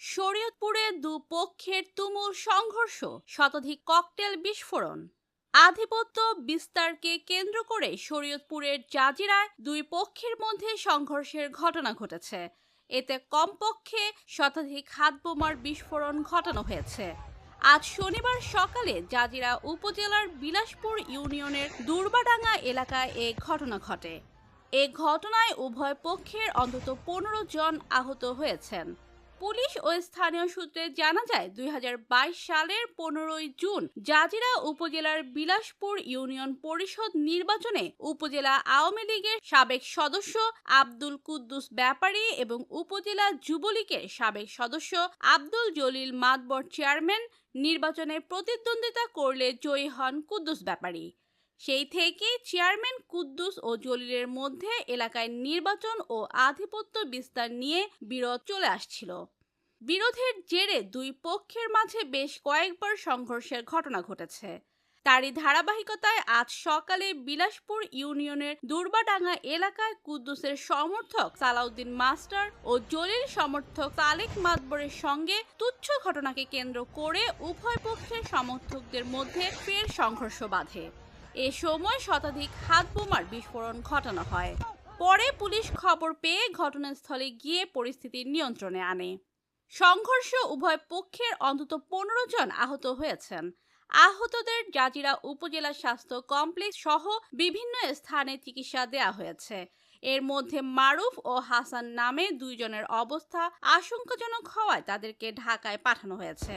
শরীয়তপুরে দুপক্ষের তুমুল সংঘর্ষ, শতাধিক ককটেল বিস্ফোরণ। আধিপত্য বিস্তারকে কেন্দ্র করে শরীয়তপুরের জাজিরায় দুই পক্ষের মধ্যে সংঘর্ষের ঘটনা ঘটেছে। এতে কমপক্ষে শতাধিক হাতবোমার বিস্ফোরণ ঘটানো হয়েছে। আজ শনিবার সকালে জাজিরা উপজেলার বিলাসপুর ইউনিয়নের দুর্বাডাঙ্গা এলাকায় এ ঘটনা ঘটে। এ ঘটনায় উভয় পক্ষের অন্তত পনেরো জন আহত হয়েছেন। পুলিশ ও স্থানীয় সূত্রে জানা যায়, দুই হাজার বাইশ সালের পনেরোই জুন জাজিরা উপজেলার বিলাসপুর ইউনিয়ন পরিষদ নির্বাচনে উপজেলা আওয়ামী লীগের সাবেক সদস্য আব্দুল কুদ্দুস ব্যাপারী এবং উপজেলা যুবলীগের সাবেক সদস্য আব্দুল জলিল মাতবর চেয়ারম্যান নির্বাচনে প্রতিদ্বন্দ্বিতা করলে জয়ী হন কুদ্দুস ব্যাপারী। সেই থেকে চেয়ারম্যান কুদ্দুস ও জলিলের মধ্যে এলাকায় নির্বাচন ও আধিপত্য বিস্তার নিয়ে বিরোধ চলে আসছিল। বিরোধের জেরে দুই পক্ষের মাঝে বেশ কয়েকবার সংঘর্ষের ঘটনা ঘটেছে। তারই ধারাবাহিকতায় আজ সকালে বিলাসপুর ইউনিয়নের দুর্বাডাঙ্গা এলাকায় কুদ্দুসের সমর্থক সালাউদ্দিন মাস্টার ও জলিল সমর্থক তালেক মাতবরের সঙ্গে তুচ্ছ ঘটনাকে কেন্দ্র করে উভয় পক্ষের সমর্থকদের মধ্যে ফের সংঘর্ষ বাধে। এ সময় শতাধিক হাত বোমার বিস্ফোরণ ঘটানো হয়। পরে পুলিশ খবর পেয়ে ঘটনাস্থলে গিয়ে পরিস্থিতি নিয়ন্ত্রণে আনে। সংঘর্ষ উভয় পক্ষের অন্তত পনেরো জন আহত হয়েছেন। আহতদের জাজিরা উপজেলা স্বাস্থ্য কমপ্লেক্স সহ বিভিন্ন স্থানে চিকিৎসা দেয়া হয়েছে। এর মধ্যে মারুফ ও হাসান নামে দুইজনের অবস্থা আশঙ্কাজনক হওয়ায় তাদেরকে ঢাকায় পাঠানো হয়েছে।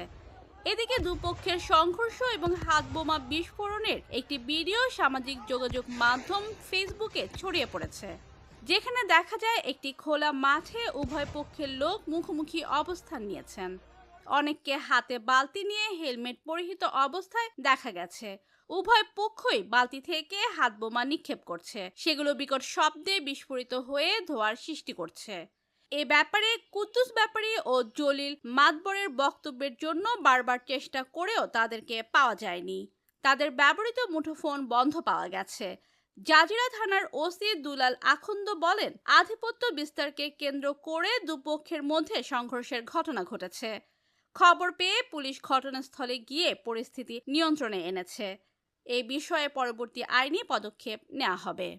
এদিকে দুপক্ষের সংঘর্ষ এবং হাত বোমা বিস্ফোরণের একটি ভিডিও সামাজিক যোগাযোগ মাধ্যম ফেসবুকে ছড়িয়ে পড়েছে, যেখানে দেখা যায় একটি খোলা মাঠে উভয় পক্ষের লোক মুখোমুখি অবস্থান নিয়েছেন। অনেককে হাতে বালতি নিয়ে হেলমেট পরিহিত অবস্থায় দেখা গেছে। উভয় পক্ষই বালতি থেকে হাত বোমা নিক্ষেপ করছে। সেগুলো বিকট শব্দে বিস্ফোরিত হয়ে ধোয়ার সৃষ্টি করছে। এ ব্যাপারে, কুদ্দুস ব্যাপারী ও জলিল মাতবরের বক্তব্যের জন্য বারবার চেষ্টা করেও তাদেরকে পাওয়া যায়নি। তাদের ব্যবহৃত মুঠোফোন বন্ধ পাওয়া গেছে। জাজিরা থানার ওসি দুলাল আখন্দ বলেন, আধিপত্য বিস্তারকে কেন্দ্র করে দুপক্ষের মধ্যে সংঘর্ষের ঘটনা ঘটেছে। খবর পেয়ে পুলিশ ঘটনাস্থলে গিয়ে পরিস্থিতি নিয়ন্ত্রণে এনেছে। এই বিষয়ে পরবর্তী আইনি পদক্ষেপ নেওয়া হবে।